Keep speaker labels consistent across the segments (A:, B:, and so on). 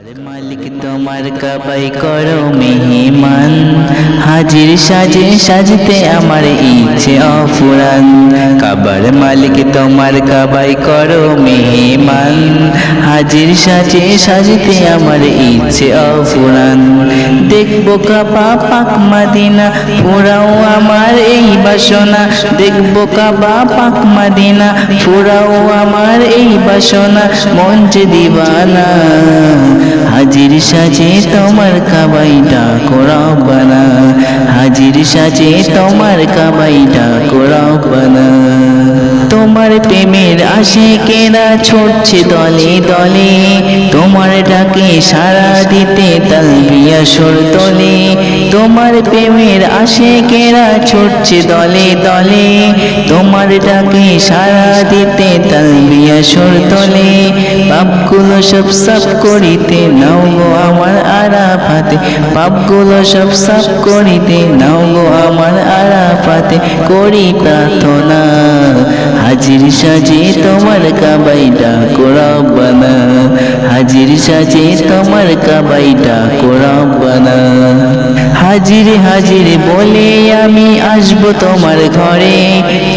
A: মালিক, তোমার কাবাই করো মেহমান। হাজির সাজে সাজতে আমার ইচ্ছে অফুরান। কাবার মালিক, তোমার কাবাই করো মেহমান। হাজির সাজে সাজতে আমার ইচ্ছে অফুরান। দেখব কাবা পাক মাদিনা, ফুরাও আমার এই বাসনা। দেখব কাবা পাক মাদিনা, ফুরাও আমার এই বাসনা। যে দিবানা। হাজির সাজে তোমার কাবাইটা কোরবানা হাজির সাজে তোমার কাবাইটা কোরবানা তোমার প্রেমের আশেকেরা ছড়ছে দলে দলে। তোমার ডাকে সারা দিতে তালবিয়া সুর তোলে। তোমার প্রেমের আশেকেরা ছড়ছে দলে দলে। তোমার ডাকে সারা দিতে তালবিয়া সুর তোলে। পাপগুলো সব সাফ করিতে নাও গো আমার আরাফাতে। পাপগুলো সব সাফ করিতে নাও গো আমার আরাফাতে। করি প্রার্থনা হাজির সাজে তোমার কাবাইটা কোরবানা হাজির সাজে তোমার কাবাইটা কোরবানা হাজির হাজির বলে আমি আসব তোমার ঘরে।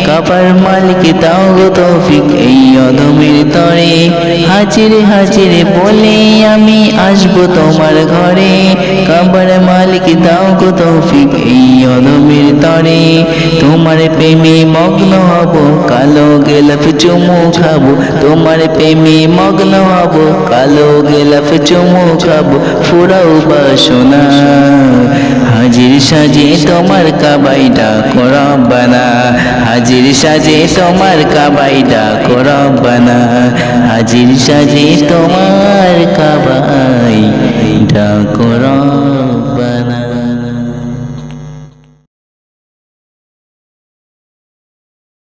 A: কাবার মালিক দাও গো তৌফিক এই অধমের তরে। হাজির হাজির বলে আমি আসব তোমার ঘরে। কাবার মালিক দাও গো তৌফিক এই অধমের তরে। তোমার প্রেমে মগ্ন হব, কালো গেলাফ চুমু খাব। তোমার প্রেমে মগ্ন হব, কালো গেলাফ চুমু খাব। ফুরাও বাসনা হাজির সাজে তোমার কাবাইটা করবানা হাজির সাজে তোমার কাবাইটা করবানা হাজির সাজে তোমার কাবা